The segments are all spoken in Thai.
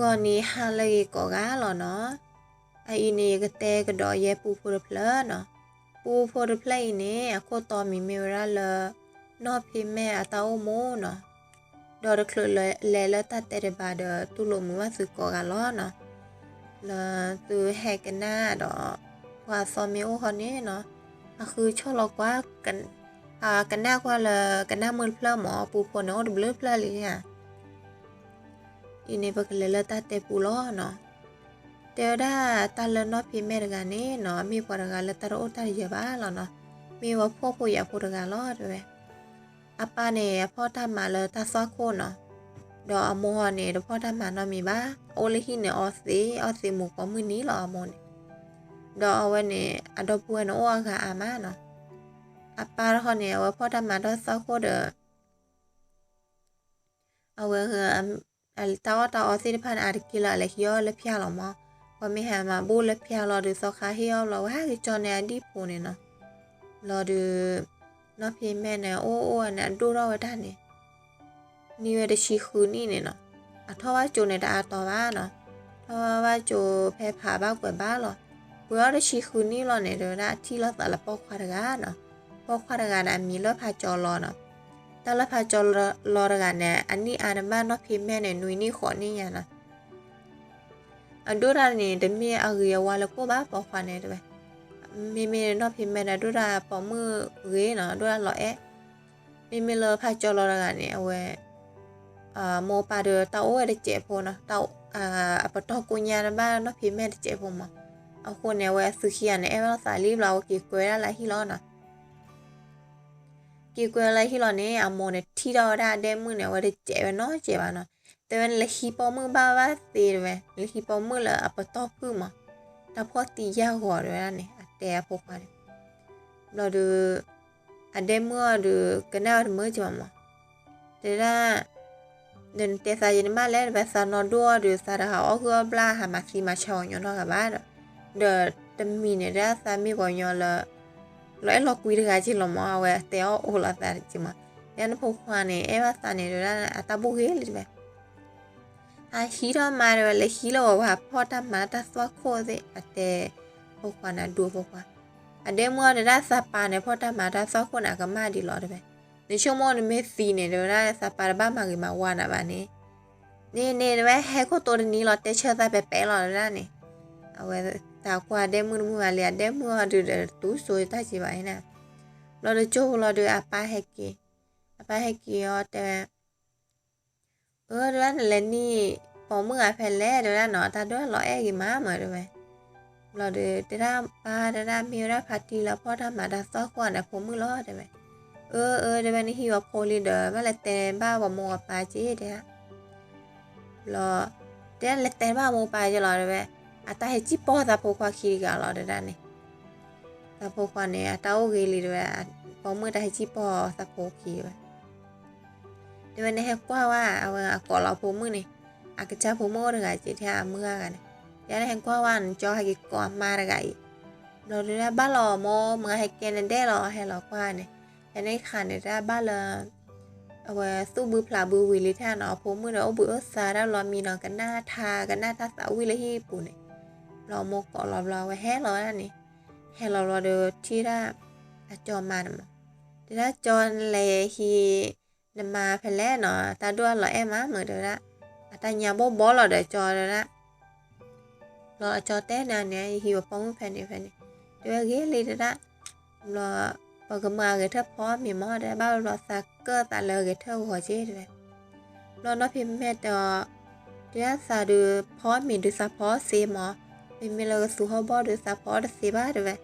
ก็นี่ฮาเลยก็กาหรอเนาะไออีนี่ก็แต่ก็ดอเยปูฟูดเพลเนาะปูฟูดเพลนี่อะโคตอมีเมราเลยนอพิแม่อะตาโอโมเนาะดอรคลเลเลเลตาเตเรบาเดตุลมือว่าสึกก็กาลอเนาะลตูแฮกันหน้าดอว่าซอมิโอคนนี้เนาะอะคือชอบลอกว่ากันอ่ากันหน้ากว่าเลยกันหน้ามือเพลหมอปูพเนาะดบลเพลเลยอะ ini bakalala ta te pulo no te da ta le no pi me ga ne no mi por ga le ta ro ta ye ba lo no mi wa pho pho ya pho ga lo de apa ne pho ta ma le ta so ko no do amo ne do pho ta ma no mi ba o le hi ne o si o si mu ko mu ni lo amo ne do wa ne ado pu no o ga ama no apa ro ne wa pho ta ma do so ko de อันตาอตาออสิพันอาดกิละเล็กย่อและพี่าลอมอว่าไม่หามาบูและพี่รอดูซอคาเฮียเราว่าคือจอเนี่ดีปูเนี่ยเนาะราดูนอพี่แม่เนี่ยโอ้โอ้เนี่ยดูเราไว้ด้านนี้นี่เวดชีคืนนี่เนี่ยเนาะอะถ้าว่าจูเนียตาต่อว่าเนาะถ้าว่าว่าจูแพ้ผาบ้ากว่าบ้าเหรอเวลาได้ชีคืนนี่เราเนี่ยเดี๋ยวนะที่เราแต่ละปอกควาดกันเนาะปอกควาดกันอันมีเลือดพาจอรอเนาะ ตลอรกันเนี่ยอันนี้อ่านบ้านนอพิมแม่เนี่ยนุยนี่ขอนี่ยังนะอันดูรานี่เดมีอาเรียวาแล้วก็บ้าปอฟันเนี่ยด้วยมีมีนอพิมแม่นะดูราปอมือเรีเนาะดูราหล่อเอ๊ะมีมีเลยพาจอลอรกันเนี่ยเว้อ่าโมปาเดอตาโอ้ได้เจ็บพอนะตาอ่าปตอกุญญาบ้านนอพิมแม่ได้เจ็บพมาเอาคนเนี่ยเว้สุขียนเนี่ยเอ๊ะเราสายรีบเรากี่ก กีกวยอะไรที่เราเนี่ยอโมเนี่ยที่เราได้ได้มือเนี่ยว่าได้เจ็บเนาะเจ็บเนาะแต่เป็นเลขีปอมือบ้าว่าตีเลยเลขีปอมือเลยอัปตอพื้นมาแต่พอตียาหัวด้วยนั่นเนี่ยแต่พกมาเเราดูอันได้มือดูกันได้เมื่อจะมาแต่ละเดินเตะสายนมาแล้วไปบสานอดัวหรือสาดเขาเอาเครื่องปลาหามาซีมาชองยอนอนกับบ้านเดอจะมีเนี่ยได้สามีก่อนยอนเละ lo es lo cuida gachi lo mo awe te o ola tar chima ya no po juane eva tane lo la ata buge le be a hiro maro le hilo wa pota mata swa ko de ate po juana du po kwa ade mo de da sa pa ne pota mata swa ko na kama di lo de be ne show mo me si ne lo la sa pa ba ma gi ma wa na ba ne ne ne de he ko to ni lo te che sa be pe lo la ne awe ตาควาได้มือมือเลียได้มือดูเดตู้สวยตาจีไว้นะเราดูโจเราดูอาปาเฮกีอาปาเฮกี้อ๋อแต่เออดูนั่นแหลนี่พอมืออาเพลเล่ดูนั่นเนาะตาด้วยเราเอกิมาเหมือนดูไหมเราดูดราปาดรามีราพัดทีแล้วพ่อทำมาดาซ้อควาแต่ผมมือรอดได้ไหมเออเออเดี๋ยวนี้ฮิวโพลีเดอร์มาเลเตนบ้าบ่มงปาจีเดียรอเดี๋ยวเลเตนบ้ามงปาจะรอได้ไหม ata he chi po ta po kwa khiri ga lo da ne ta po kwa ne ata o ge li da po mu ta he chi po ta po khi ba de ne he kwa wa a wa a ko lo po mu ne a ke cha po mo da ga chi tha mu ga ga ne ya ne he kwa wa an cho ha ki ko ma da ga i lo ni da ba lo mo mu he ke ne de lo he lo kwa ne ya ne kha ne da ba lo เอาไว้สู้บือปลาบือวิลิท่านอพมือเนาะบือซาแล้วรอมีนอกันหน้าทากันหน้าทาสาวิลที่ปุ่นเนี่ย เราโมกเราเราไว้แห่เราแล้วนี่แห่เราเราเดือที่ได้จอมาเนาะเดี๋ยวจอนเลยฮีนมาเพลเนาะตาด้วยเราเอ็มมาเหมือนเดิมละตาญาบ่บ่เราเดี๋ยวจอเลยละเราจอเต้นเนี่ยฮีว่าป้องแผ่นนี่แผ่นนี่เดี๋ยวเกลีเดี๋ยวละเราปกมาเกทพร้อมมีมอได้บ้าเราสักเกอร์ตาเลยเกทหัวเจ๊เลยเราเนาะพิมพ์แม่ต่อเดี๋ยวสาดูพร้อมมีดูสักพร้อมซีมอ ม่ไม่เลยสู้เขาบอกด้วยซัพพอร์ตสิบ้าด้วย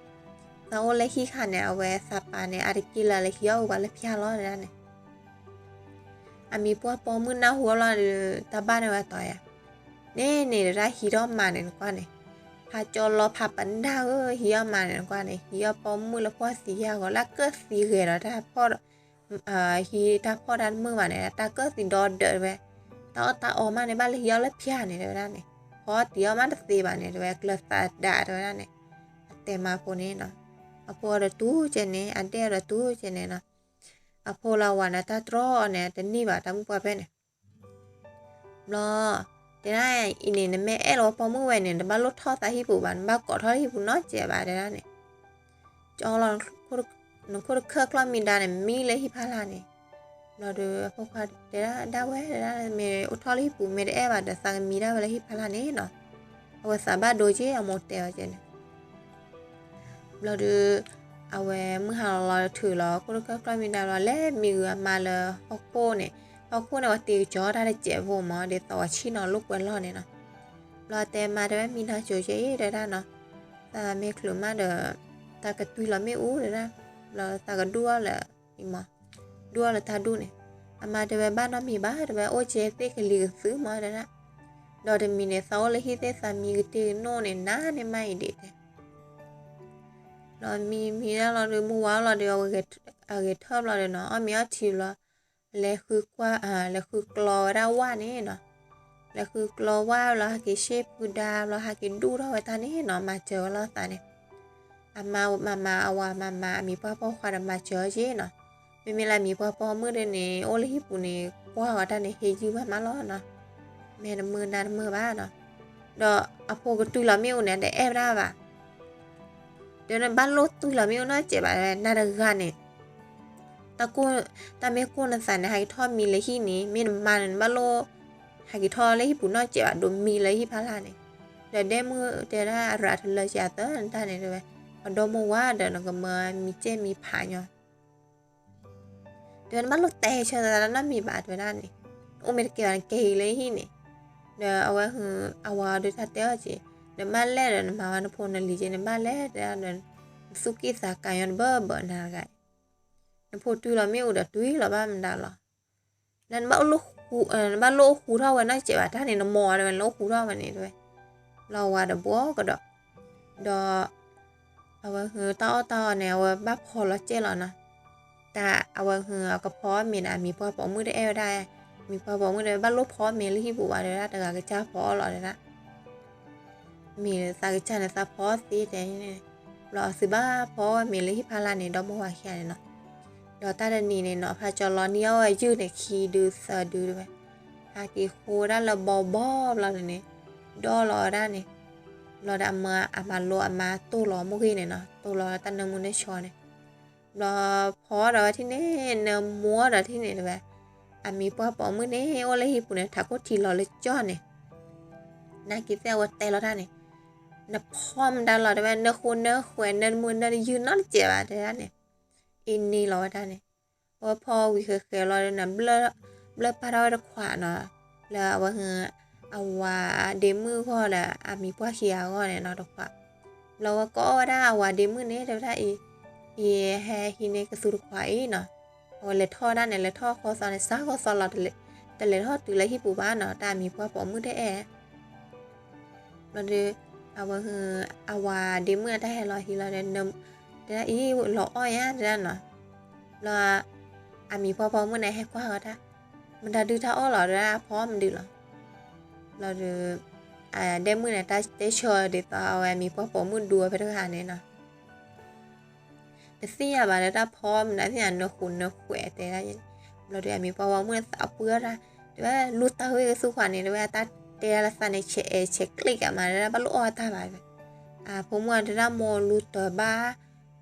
สาวเล็กขี้ขันเนี่ยเอาไว้ซัพปาเนี่ยอะไรกินอะไรขี้เอาไว้แล้วพี่ฮารอดเลยนั่นเองอามีพวกปอมือหน้าหัวรอดเลยตาบ้านเอาไว้ต่อยอะเน่เน่ได้ฮีโร่มาเนี่ยกว่าเนี่ยพาจนรอพาปันดาเออฮีโร่มาเนี่ยกว่าเนี่ยฮีโร่ปอมือแล้วพ่อสีเหลืองแล้วเกิดสีเหลืองแล้วถ้าพ่อเอ่อฮีถ้าพ่อดันมือมาเนี่ยตาเกิดสีดอเดือดไปตาตาออกมาในบ้านเลยเหี้ยแล้วพี่ฮาร์เนี่ยได้เนี่ย ဟောဒီအောင်မတစ်သေးပါနဲ့တော့ကလပ်ပါဒါတော့နဲ့အတဲမှာပုံနေနော်အဖော်တော့တူးချင်နေအတဲတော့တူးချင်နေနော်အဖော်လာဝါနာတတော်နဲ့တနေ့ပါတမှုပွားပဲနဲ့မလားတဲ့နာအင်းနေမဲအဲ့လိုပုံမှုဝဲနေတမလို့ထောက်တာဟိပူပါမကောထောက်ဟိပူနော်ကျဲပါတဲ့နာနဲ့ကြောင်းလောင်းခုနခုခက်ကလမင်ဒါနဲ့မီလေဟိဖလာနဲ့ လော်ဒဖောခါတဲ့ဒါဝဲဒါမေအထောလိပူမေတဲ့အဲ့ပါတဆာမီဒါဝဲလေဟိဖာလာနေနော်အဝဆာဘဒိုဂျေအမောတဲကျနေလော်ဒအဝဲမဟာလာထူလောခုခကလမီဒါလောလဲမီမာလဟောကိုနေဟောကိုနေဝတီကြောထားတဲ့ကျဲဖို့မတဲ့တော့ချီနော်လုကွယ်လော်နေနော်လော်တဲမာတဲ့မီနာချိုချေတဲ့ဒါနော်ဒါမေခလူမတဲ့တာကတူလာမေဦးတဲ့လော်တာကဒူရလေဒီမှာ ดูวงละตาดูเนี่ยอามาเดวบ้านน้องมีบ้านเไปโอเจเซกลีซื้อมาแล้วนะดอดมีเนี่ยเสาเลยที่เซสามีกตีโน่เนี่ยน้าเนี่ยไม่เด็ดเรามีมีแล้วเราดูมัวเราเดี๋ยวเอาเกตเอาเกตเทิบเราเดี๋ยวเนาะมีอาชีพเราแล้วคือกว่าอ่าแล้วคือกลอราว่านี่เนาะแล้วคือกลอว่าเราหากิเชฟกูดาวเราหากิดูเราไว้ตานนี่เนาะมาเจอเราตาเนี่ยอามามามาอาวามามามีพ่อพ่อความาเจอเจเนาะ ไม่มีอะไรมีพอพอมือเดนี่โอลิฮิปูนี่กว่าว่าตานี่เฮยูมามาล้อเนาะแม่น้ำมือนานมือบ้านเนาะเดออโปก็ตุลามิวเนี่ยได้แอบได้ป่ะเดี๋ยวนั้นบ้านรถตุลามิวเนาะเจ็บอะไรน่าจะกันเนี่ยตะกูตะเมกูนันสันหายทอมีเลยที่นี้มีน้ำมันบ้าโลหายทอเลยที่ปุ่นนอเจ็บดมมีเลยที่พาลาเนี่ยเดี๋ยวได้มือเดี๋ยวได้รัดเลยจะเต้นท่านเนี่ยด้วยพอดมว่าเดี๋ยวเราก็มามีเจมีผาเนาะ เดี๋ยวมันลดแต่เชื่อแล้วนั่นมีบาดไว้ด้านนี่โอเมริกันเกยเลยที่นี่เดี๋ยวเอาไว้คือเอาไว้ด้วยทัดเดียวจีเดี๋ยวมันแล่เดี๋ยวมาวันพูนลีเจนบ้านแล่เดี๋ยวเดี๋ยวสุกี้สากายอนเบอร์เบอร์น ta awa hua ka po mi na mi po po mu de e da mi po po mu de ba lo po mi li bu wa de da da ga cha po lo de da mi sa ga cha na sa po si de ni lo si ba po mi li pa la ni do mo wa kya ni no do ta de ni ni no pa cho lo ni o yu ne ki du sa du de ha ki khu da lo bo bo lo ni do lo da ni lo da ma ama lo ama tu lo mo ki ni no tu lo ta na mu ne cho ni lo phó rồi thì nè nè múa rồi thì nè là à mi bỏ bỏ mới nè ô lấy hiệp nè thà có thì lo lấy cho nè na kịp theo vật tay lo ra nè nè phom đa lo đấy nè khôn nè khỏe nè mua nè dư nó chè bà đấy nè in ni lo ra nè ô phò vì khờ khờ lo nè blơ blơ pa rồi đó khỏa nó là vợ hờ à và đến mưa kho là à mi bỏ khía kho này nó được khỏa lo có ra à và đến mưa nè đâu ra ý อีแฮฮิเนกสุรควายเนาะเอาเลท่อนั่นเนี่ยท่อคอซอนในซ่าคอซอนหลอดเลยแต่เลท่อตื่นเลยที่ปู่บ้านเนาะตามีพวกปอมือได้แอมันเลยเอาว่าคือเอาวาเดี๋เมื่อได้ให้รอฮีเราเดินนมแต่อีหล่ออ้อยอะเดินเนาะเราอามีพ่อพอเมื่อไหนให้กว่าเขาได้มันจะดื้อท่าอ้อหรอได้พอมันดื้อหรอเราจะอ่าได้เมื่อไหนได้ได้ชิญเดี๋ยวเอาอามีพ่อพอมือดูไปทุกทางเลยเนาะ sea manera pom na se no junno juete da yen lo de mi pa wa mu sa puera de ba lu ta hu su juan ni de ba ta te la sa ne che e che click a manera ba lu o ta ba a po mu de da mo lu to ba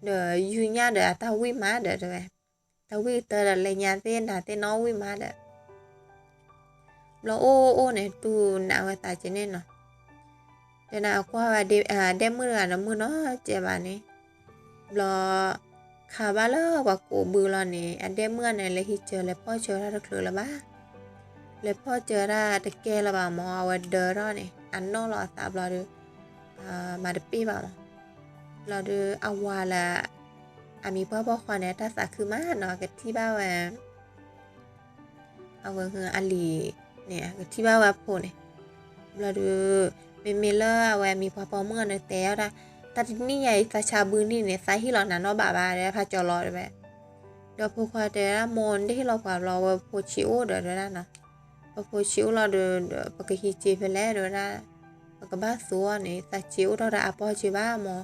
de yu nya de ta wi ma de de ba ta wi te la le nya te na te no wi ma de lo o o ne tu na wa ta che ne no de na kwa ba de a de mu ra no mu no che ba ni lo คาบาล่าว่ากูบือลอนี่อันเดเมื่อในเลยที่เจอเลยพ่อเจอราตะคือละบ้าเลยพ่อเจอราตะเกละบ้ามอเอาเดอรอนี่อันนอรอสาบรอดูอ่ามาดปีบ้ามรอดูเอาวาละอามีพ่อพ่อคอแนี่ยตาสาคือมากเนาะกับที่บ้าแหวเอาเงืออลีเนี่ยกับที่บ้าแหวโพเนี่ยราดูเมเมเลอร์แหวมีพ่อพ่อเมื่อเนี่แต่ละ แต่นี่ใหญ่ซาชาบืนนี่เนี่ยซาที่เรานั้นเนาะบาบาได้พาจอรอได้ไหมเดี๋ยวพูดคุาเดี๋ยวมอนได้ที่เรากว่าเราพวกชิวเดี๋ยวเดี๋ยวนะนะพวกชิวเราเดี๋ยวปกฮิจีไปแล้วเดี๋ยวนะปกบ้าสัวนี่ซาชิวเราได้อาปอชิบ้ามอ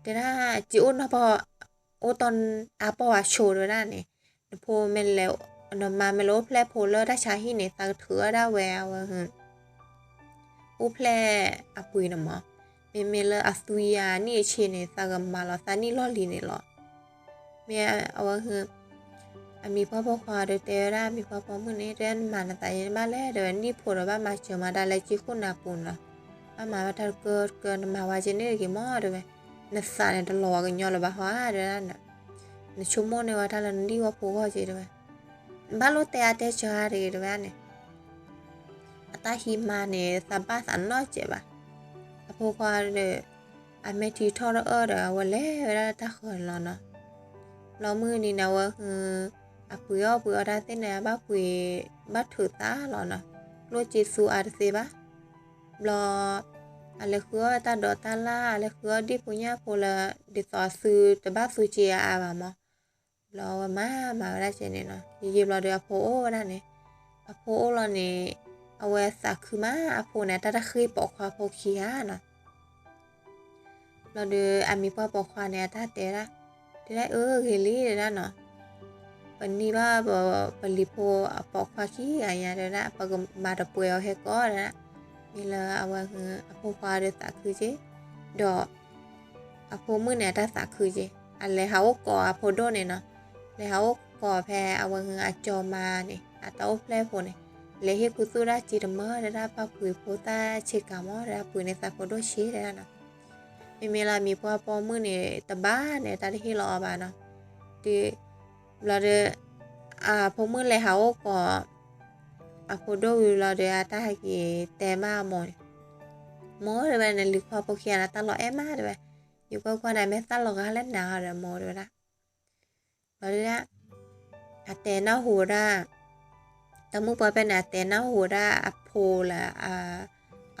เดี๋ยวนะจิวเราพอโอตอนอาปอว่าโชว์เดี๋ยวนะนี่ยพวกเมนแล้วนมาเมโลแพลโพเลอร์ได้ชาที่เนี่ยซาเถือได้แววเฮ้ยอู้แพลอปุยนะมอ เมเมเลอสุยานี่เชนสักมาลอซานี่ลอลีนี่ลอเมียเอาคือมีพ่อพ่อควาเดเตรามีพ่อพ่อมือเนี่เรียนมาหนาตาย็นมาแล้วเดี๋ยวนี่ผัวบ้ามาเจอมาได้เลยจีคุณนาปุ่นละอามาว่าถ้าเกิดเกินมาว่าจะนี่กี่มอเดี๋ยวนัสานเนี่ยตลอดกันย่อละบ้าหัวเดี๋ยวนั่นน่ะในชั่วโมงในว่าถ้าเราดีว่าผัวก็จะเดี๋ยวบ้านรู้ตะเต่ชาเดี๋ยวเนี่ยตาหิมาเนี่ยสัมปัสสัน้อเจ็บอะ အဖိုးခွာတဲ့အမေတီထော်ရအဝလဲရတာခွန်လောနော်လောมือนี่นะว่าคือအပူရောပူရတာတဲ့နေဘာပူဘတ်ထူတာလောနော်လို့ကြည့်စုအားစေပါဘလောအလေခေါ်တာဒေါ်တာလာအလေခေါ်ဒီပညာပိုလာဒီသောဆူတဘဆူချီအားပါမလောမမရချင်နေနော်ဒီကြီးဘလောတဲ့အဖိုးအိုးရနေအဖိုးအိုးလောနေ เอาวสักคือมาอาโพนะตาตาเคยปอกควาโพเคียนะเราเดืออามีพ่อปอกควาเนี่ยถ้าเตระเดได้เออเฮลี่เดี๋ยนะเนาะปันนี้ว่าบอปลิโพปอกควาขี้อะไรเดี๋ยนะปะกมาตะปวยเอาให้ก็นะนี่เลเอาไว้คืออาโพควาเดือสักคือเจดอกอาโพมือเนี่ยถ้าสักคือเจอันเลยเขาก่ออาโพโดเนี่ยเนาะเลยเขาก่อแพรเอาไว้คืออาจอมาเนี่ยอาเต้าแพรโพเนี่ย เลยเฮกุตุราจิรมะระราปาปุยโพตาเชกามอระปุยในซาโคโดเชีระนะมีเวลามีพ่อปอมือในตะบ้านในตาที่รอบานะที่เราเดออ่าพ่อมือเลยเขาก็อะโคโดวิเราเดอาตากีแต่มาหมดหมดเลยนะหรือพอโปเคียนะตลอดแอมด้วยอยู่ก็ก็ได้ไม่ตลอดก็เล่นหนาวเลหมดเลยนะเราเดอะแต่หน้าหูร่า tamu boy pen atena hura apo la a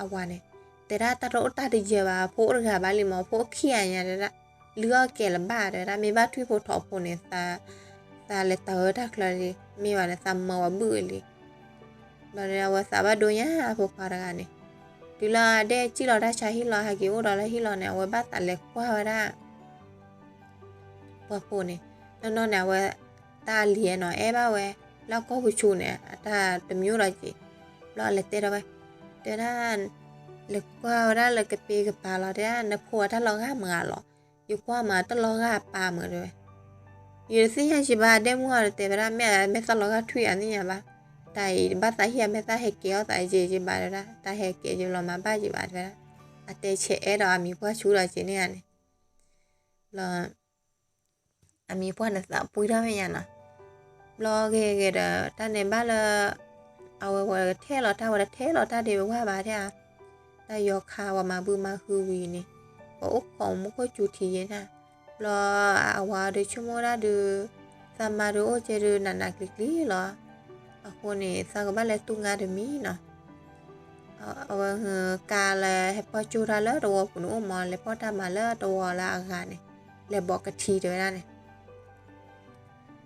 awane tera taro ta de je ba pho ga ba li mo pho khia ya de la lua ke la ba de la me ba thui pho tho pho ne sa sa le ta ta kla ri me wa na sa ma wa bu li ba re wa sa ba do ya pho ka ra ne tu la de chi lo da cha hi lo ha ki wo da la hi lo ne wa ba ta le kwa wa da pho pho ne no no na wa ta li no e ba we လောက်ကောဘူးချုံနေအတာတမျိုးလိုက်ကြည့်လောလက်တဲ့တော့ပဲတဲ့တာလက်ကွာရလကပေကပါလာတဲ့နဖို့တာလောကမှာလောယူကွာမှာတလောကပါမှာတယ် รอเกเกดตาในบ้านละเอาวัดเทลอตาวัดเทลอตาเดียวว่าบาเทอะตายอคาวมาบือมาคือวีนี่พออุกของมุกจูทีนะรออาวาเดชั่วโมงละเดูสามารูโอเจรือนันนักลิกลี่รอเอาคนนี้สร้างบ้านละตุงาเดมีเนาะเอาเออกาละให้พ่อจูราเละตัวคุณอุมอนเลยพ่อทำมาเละตัวละอาการเนี่ยเลยบอกกะทีเดี๋ยวนั้นเนี่ย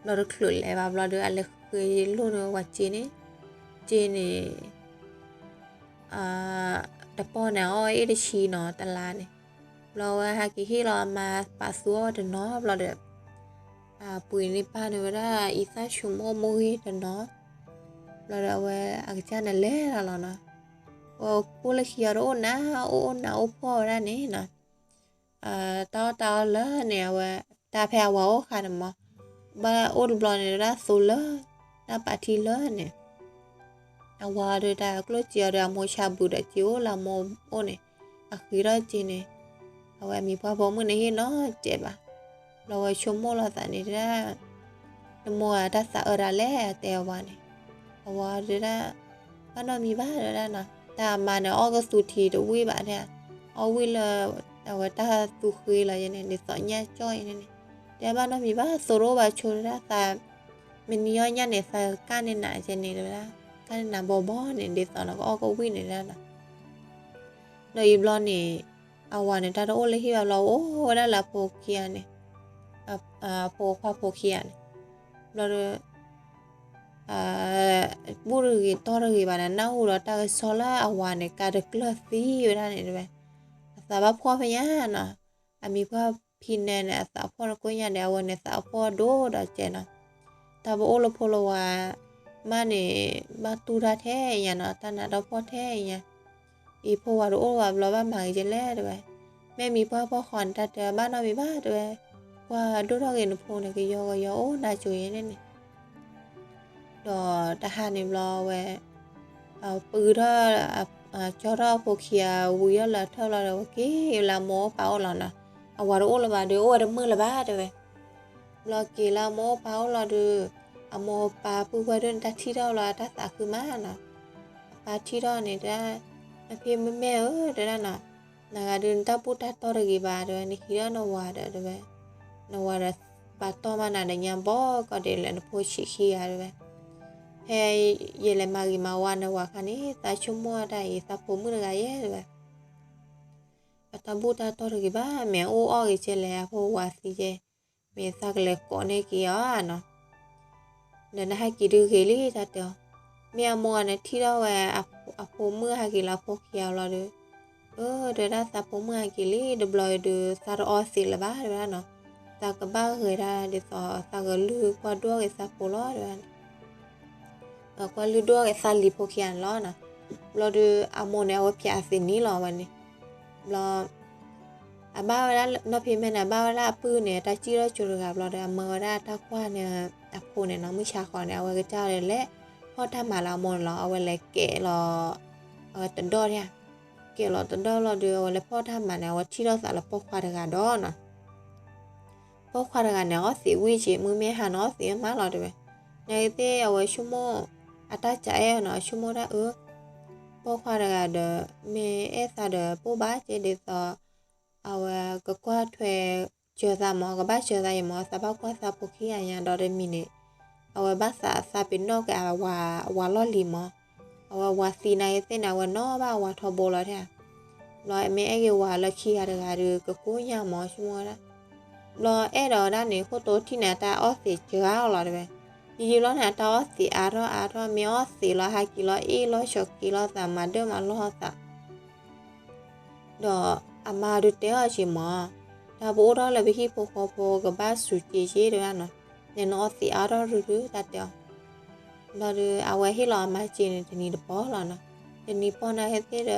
လော်ခလုလေဘာဘလာဒအလက်ခေလို့တော့ဝချီနေဂျင်းနေအာတပေါ်နေအော်အေးတချီနော်တလားနေလောဟာကီဟီလောမှာပါဆူဒနော်ဘလာဒအာပွေနေပါနေဝရအီသရှုမောမိုဟီဒနော်လာရဝဲအကချာနလဲလာလောနော်โอ้กูเลยขี้ရောนะโอ้นะโอ้พ่อ บาโอนบลอนในราสูเลนาปาทีเลเนี่ยอาวาเดดาก็เจียรามชาบุดาจิโอลามโอเนี่ยอะคือราจีเนี่ยเอาไว้มีพ่อพ่อมือในเนาะเจ็บอะเราไว้ชมโมลาสานี่ได้นมัวดัสเอราแล่แต่วันเนี่ยอาว่าเดด้าบ้านอรมีบ้านเด้านะตามมาเนี่ยอ้อก็สูทีเดวิบ้านเนี่ยเอาวิเลยแต่ว่าถ้าสูคืออะไรเนี่ยเดี๋ยวสอนแย่จ้อยเนี่ย စောနော်အောကဝိနေလားနော်ဤဘလောနေအဝါနေတာတော့လေဟိဘလောအိုးဝရလာပိုခီယနေအပိုခွာပိုခီယနေဘလောအာဘူရဂီတော်ရဂီဘာနာဟူရတာဆောလာအဝါနေကာဒကလသီရနေတယ်အသာဘဖွာဖယာနော်အမိဖွာဖိနေနဲ့အသာဖွာကိုရနေအဝနေသာဖွာဒိုတော့ကျဲနော်တဘအိုလဖိုလဝါမနေမတူရ พินเนนสาวพ่อกุญยาเดวันเนสาวพ่อดูดาเจนะตาบโอลพลวามาเนี่ยมาตูดาแท้อย่างเนาะตานเราพ่อแท้อย่างอีพ่อวารู้ว่าเราบ้านหมายจะแล่ด้วยแม่มีพ่อพ่อขอนตาเดบ้านเราไม่บ้าด้วยว่าดูเราเห็นพูนก็ยอกยอโอ้ดาจุยเนี่ยนี่ดอทหารนิมรอแวเอาปืนถ้าจอรอพวกเขียววิ่งละเท่าเราเลยว่ากี่ลาโมเปล่าเราเนาะ อาวารโอละบาเดือวารมือละบาเดืเวลอกีลาโมเผาลอดือโมปาผู้ว่าเดินทัดที่เราลาทัดตาคือมานะปาที่เราเนี่ยได้นเพียงแม่เออเดี๋ยวนะนาการเดินตาพุทัดตอระกีบาเดือวนี่คิดว่านวาเดืเวนวาเดปาต่อมาหนาเดียบอก็เดี๋ยวนะพูดชี้คีอะไรเวให้เยเลมากีมาวานนวาคันนี้ตาชมัวได้ตาผมมือไรเยเดเย ta bu ta to ri ba me o o gi che le po wa si je me sa le ko ne ki ya no ne na ha ki du ge li ta te me a mo na thi da wa a a po mu ha ki la po ki ya la de เราแวะออเดี๋ยวเรได้สับเมมากี่ลี่เดบลอยเดือซาร์ออสิละบ้าเดี๋ยวนะจักกับบ้าเคยได้เดี๋ยวซากลื้อกว่าด้วยสับโปลอเดี๋ยวนะออกว่าลื้อด้วยซาลิโพเคียนรอดนะเราดูอามเนอว่าเพียสินนี่หรอวันนี้ บลออาบ้าวละนอพิมพ์นะบ้าวละปื้เนี่ยตาจี้แล้จุลกับเราได้เมอได้ตาคว้าเนี่ยอาคูเนี่ยน้องมิชาขอเนี่ยเอาไว้กับเจ้าเลยและพ่อถ้ามาเรามนเราเอาไว้เลยเกะรอเออตันดอเนี่ยเกะรอตันดอเราเดียวแล้วพ่อถ้ามาเนี่ยว่าที่เราสารพ่อควาดกันดอนะพ่อควาดกันเนี่ยก็สีวิจิมือแม่หาน้อสีมาเราด้วยในงเต้เอาไว้ชั่วโมงอาตราใจเนาะชั่วโมงได้เออ ပောခွာရကဒမေအသဒပိုးပါချေဒီသောအဝကကွာထွဲကျော်စာမောကဘာကျော်စာရမောစပောက်ကွာစာပုခိယရန်တော်ရမီနေအဝဘာစာစာပင်တော့ကဝါဝါလော်လီမောအဝဝါစီနိုင်တဲ့နဝနောဘာဝါထဘောလာတဲ့လောအမေအေဝါလခိရတကရကကိုညမောရှမောလာလောအဲ့တော့ဒါနေခို့တိုတီနေတာအော့စီကြောက်လာတယ် ยีลอนหาทอสีอารออารอมีอสีลอหากิลออีลอชกกิลอสามาเดมาล้อสะดออามาดูเตอชิมาถ้าบูรอเลยไปขี้โพโคโพกับบ้าสุจีจีด้วยนะเนี่ยนอสีอารอรู้รู้ตัดเดียวเราดูเอาไว้ให้รอมาจีนทีนี้เดปอหรอนะทีนี้ปอนะเฮ็ดที่เด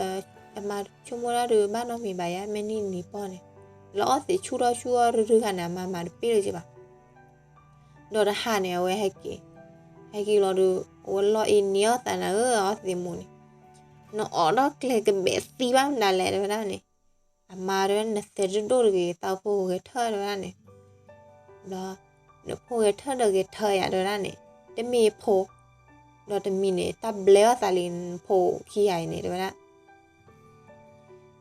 อามาชั่วโมงละดูบ้านน้องมีใบยะไม่นี่นี่ปอเนี่ยแล้วสีชัวรอชัวรู้รู้ขนาดมามาดูปีเลยใช่ปะ ดอดหานเนี่ยเว้ให้เกให้กีรอดูวันรออินเนียแต่นะเอออสิมุนนอออดอกเลยกเบสตีบ้ามดาแลด้วยนะนี่อมาด้วยนะเสร็จดูดูเกตาพูเกเธอด้วยนะนี่ดเดี๋พูเกเธอเดี๋ยวเกเธออย่างด้วยนะนี่เดมีโพดอเดมีเนี่ยตาเบลวสาลินโพขี้ใหญ่เนี่ยด้วยนะ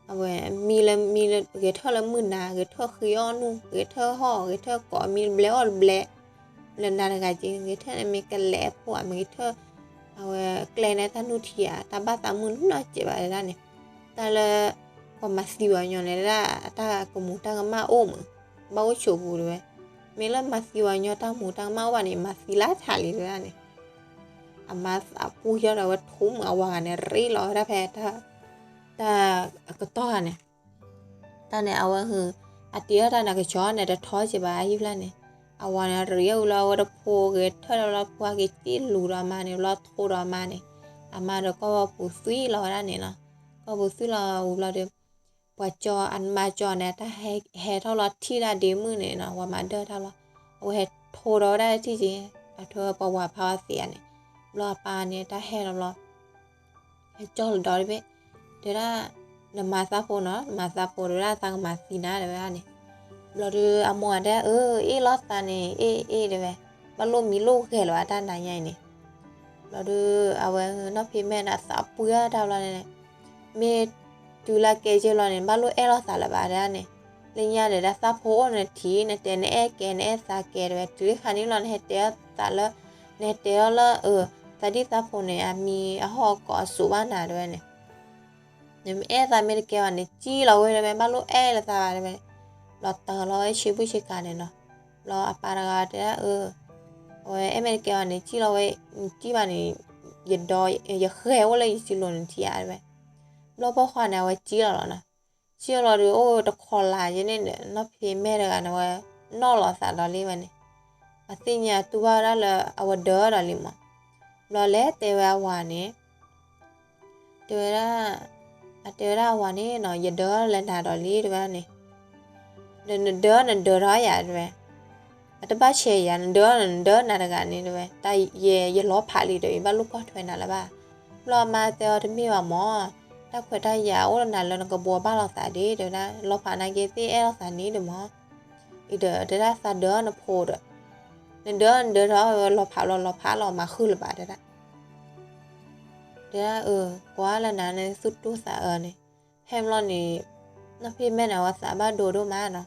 เอาไว้มีเลยมีเลยเกเธอละมื่นนาเกเธอคือย่อนุ่งเกเธอห่อเกเธอก่อมีเบลวเบลว လန်ဒန်ကကြီးငေထနမေကလဲဖို့အမေထအဝဲကလဲနဲ့တနုထီယာတပတ်တမှုနော်ကြပါလားနဲ့တလကမစီဝညောလေရာတာကမူတကမအုံးမဘောချိုဘူးလေမေလမစီဝညောတမူတမဝနေမစီလာချလေရာနဲ့အမတ်အပူရတော့ထုံအဝါနဲ့ရီလောရဖဲတာတာကတော့နဲ့တာနဲ့အဝဟအတီရတာနဲ့ကြောနဲ့ထောချပါယူလာနဲ့ awana ria ula wara poge tara la poge ti lura mane la thora mane amara ko wa pu sui la ra ne na ko pu sui la ula de pa cho an ma cho ne ta he he tho la thi ra de mu ne na wa ma de tha la o he thora ra ti ji a tho pa wa pha sia ne la pa ne ta he la la he cho la de be de ra na ma sa po na ma sa po ra sang ma si na de ra ne ဘလူးအမွန်တဲ့အေးအေးလော့တာနေအေးအေးတယ်ပဲဘလို့မီလို့ခဲလောတာနိုင်ရင်နေဘလူးအဝဲနော်ဖေမဲနာစပူရတော့လာနေမေဒူလာကဲကျလောနေဘလို့အဲလော့တာလာပါတဲ့နေလင်းရတယ်ဒါစဖိုးနဲ့ထီနဲ့တဲနဲ့အဲကဲနဲ့စာကဲတယ်တွေ့ခါနေလောနဲ့တဲတာလနဲ့တဲလအေးတတိသဖုန်နဲ့အမီအဟော့ကောဆူဝနာတယ်နဲ့နေအဲသမီးကဲဝနေကြီးလောဝဲတယ်ဘလို့အဲလာတာတယ် လောတော်လောရှိဘူးရှိကနေနော်လောအပါရကတဲ့เออဝဲအမေရိကန်ကနေကြီးလောဝဲကြီးပါနေရတော့ရခဲဝလဲကြီးလုံးတီရတယ်လောဘခွာနေဝဲကြီးလာတော့နော်ကြီးလာတော့အိုးတခေါ်လာရင်းနဲ့နော်ဖေမဲရကနေဝဲနော်လာစားတော့လေးပဲနေအသိညာသူပါရလအဝဒေါ်ရလေးမလော်လဲတေဝဝါနေတေရ a te ra wa ni no ye do le na do li de ba ni de เดินเดินันเดอร้อยอย่างด้วยอัตบ้าเชียร์อย่างเดินันเดินอะไรกันนี่ด้วยแต่เย่ยล้อผ่าลีเดี๋ยวอีบ้าลูกก็ถอยนั่นละบ้ารอมาเจอที่มีว่าหมอถ้าคุยได้ยาอ้วนั่นแล้วกบัวบ้านเราส่ดีเดี๋ยวนะเราผ่านนางเกตี้เอเราสานี้เดี๋ยวหมออีเดี๋ยวจะได้สาเดินนะโพดนันเดินันเดินร้อยเราผ่าเราเราผ่าเรามาขึ้นหรือเปล่าเดี๋ยวะเดี๋ยวเออกว่าแล้วนะในสุดตู้สาเออเนี่ยแฮมรอนนี่นักพี่แม่หนะว่าสาบ้าโดโดมาเนาะ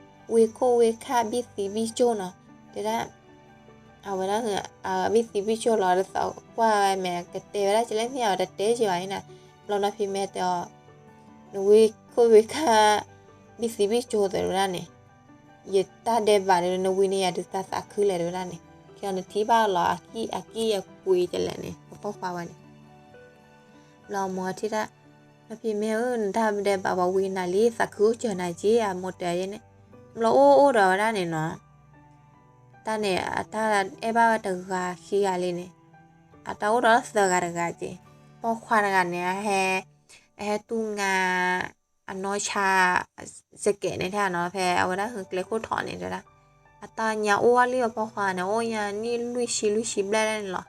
เวโคเวคาบิสิบิโจเนาะเดี๋ยวนะเอาไว้แล้วเหรอเอาบิสิบิโจรอแล้วสาวว่าแม่กเตเวลาจะเล่นที่เอาดัดเตจิไว้น่ะเรานาพี่แมแต่เวโคเวคาบิสิบิโจแต่รู้นั่นเนี่ยยตาเดบาเดนวินยาดิตาสักคือเลยรู้นั่นเนี่ยเกี่ยวกัที่บ้านเราอากี้อากี้อากคุยจะแหละเนี่ยพ่อฟ้าวันเนี่เรามัวที่ละนาพิม่เออถ้าเดบาววินาลีสักคืนเจอนาจีอะหมดเลยเนี่ย လို့အိုးအိုးတော့ရနေနော်တနဲ့အတာအဲဘာတကခီရလေးနေအတောတော့စကရကကြီးပေါ်ခွာရကနေဟဲအဲတူငါအနောချာစကဲနေတာနော်ဖဲအဝရဟကလေကိုထော်နေတယ်လားအတာညာအိုးဝလေးပေါ်ခွာနေအိုးညာနီလူရှိလူရှိဘလဲလော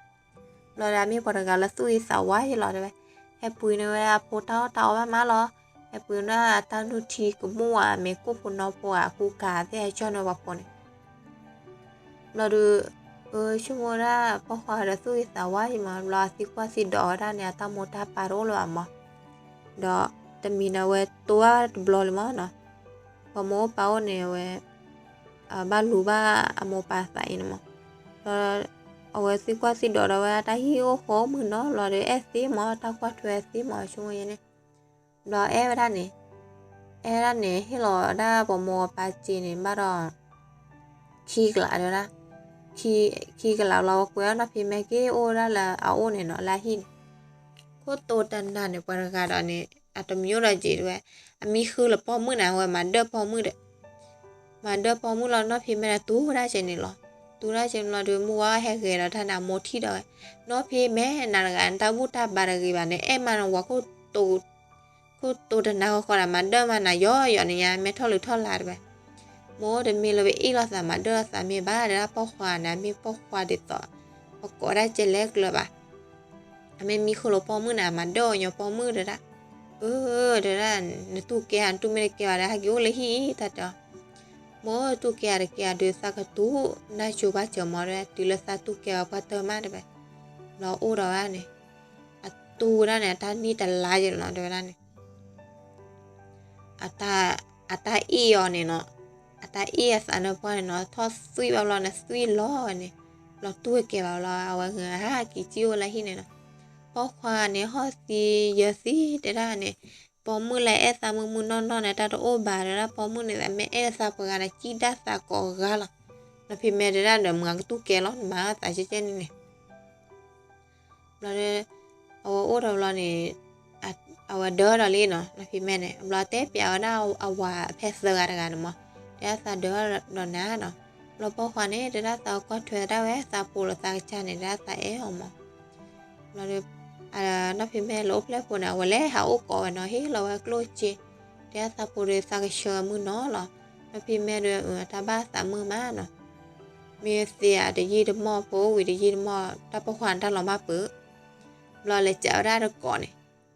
လော်ရမီပေါ်ကလာသူ့စဝါရလော်တယ်ဟဲပွေနဝဲပိုတောတောဝမလော ไอปุนน่ะตาดูทีกมัวเมกูปุนนอปัวคูกาที่ไอ้ชอนอวัปนเลาดูเออชั่วโมงละพอขอระสู้สาวะยมาราสิกว่าสิดอด้านเนตามดตาปารโลวมะดอจะมีนาเวตัวบลอลมอนะพอโมเป้าเนี่ยเวบ้าลูบ้าอโมปาใส่นะมะเราเอาไว้สิกว่าสิดอเราไว้ตาฮิโอโหมือเนาะเราเดี๋ยวเอซีมอตากว่าทเวซีมอชั่วโมงเนี่ย ปาใส่เนาะအဝဲစီကွာစီဒေါ်ရဝဲတာဟီကိုခေါ်မှုနော်လော်ရအစီမောတာကွာထွဲစီမောရှုံးရနေလော်အဲရနေအဲရနေဟီလော်ဒါဘမောပါချီနေမတော့ခီကလာရလားခီခီကလာလောကွဲနော်ဖေမဲကေအိုရလာအိုနေနော်လာဟီကိုတိုတန်နာနေပရကတော့နေအတမျိုးရကြည့်တယ်အမီခူလပေါ်မှုနာဝဲမဒပေါ်မှုတဲ့မဒပေါ်မှုလောနော်ဖေမဲတူရချင်နေလောတူရချင်းလာတွေမူဝါဟဲခဲရထနာမိုထီတော့နော်ဖေမဲနာကန်တဘူးတာပါရကြီးပါနဲ့အဲမန်ဝါကိုတူ กูตัวเดินเอาคนลมันเดินมานายอย่างนี้ไม่ทัอหรือทอลาดไปโมเดมีเราไปอีกเราสามารถเดินสามีบ้านได้รับพ่อควานะมีพ่อควาเด็ดต่อพอก็ได้เจเล็กเลยปะไม่มีคนระพ่อมือหนามัเดินอย่าพ่อมือเด้อละเออเดี๋ยวนั้นตู้แก่ตู้ไม่ได้แกะได้ฮักยูเลยฮีตัดจ้ะโมตู้แกะแกะเดือดสักตู้น่าชูบ้าเจอมอเรตีลสักตู้แกะพอเติมมาได้ไปเราอู้เราอะเนี่ยตู้นั่นเนี่ยท่านนี่แต่ลายอย่างเราเดี๋ยวนั่นเนี่ย อัตาอัตาอีออเนี่ยเนาะอัตาเอสอันนั้นพอเนาะทอดซุยเอาเราเนี่ยซุยล้อเนี่ยเราตู้เก็บเอาเราเอาเหือห้ากี่จิ้วอะไรที่เนี่ยเนาะพอควาเนี่ยฮอซีเยอะสีได้ด้เนี่ยปอมือละเอสามือมือนอนนอนนะตาโอบาระปอมือเนี่ยแม่เอสาปกันนะจีดาสากอกาละนะพี่แม่ได้ด้เดี๋ยวมึงตู้เกล้อนมาแต่เช่นนี้เนี่ยเราเนี่ยเอาโอ้เราเนี่ย awa dor ali no na pimene bla te pia na awa pesa ga ga no ya sa dor no na no lo po kwa ne de da sa ko thwe da we sa pu lo sa cha ne da sa e o mo lo de a na pime lo ple pu na wale ha u ko no hi lo wa klo chi ya sa pu de sa ga sho mu no lo na pime de ta ba sa mu ma no มีเสียเดี๋ยวยีดมอโพวิดยีดมอตาประควันตาหลอมาปื้อรอเลยเจ้าได้ก่อนเนี่ย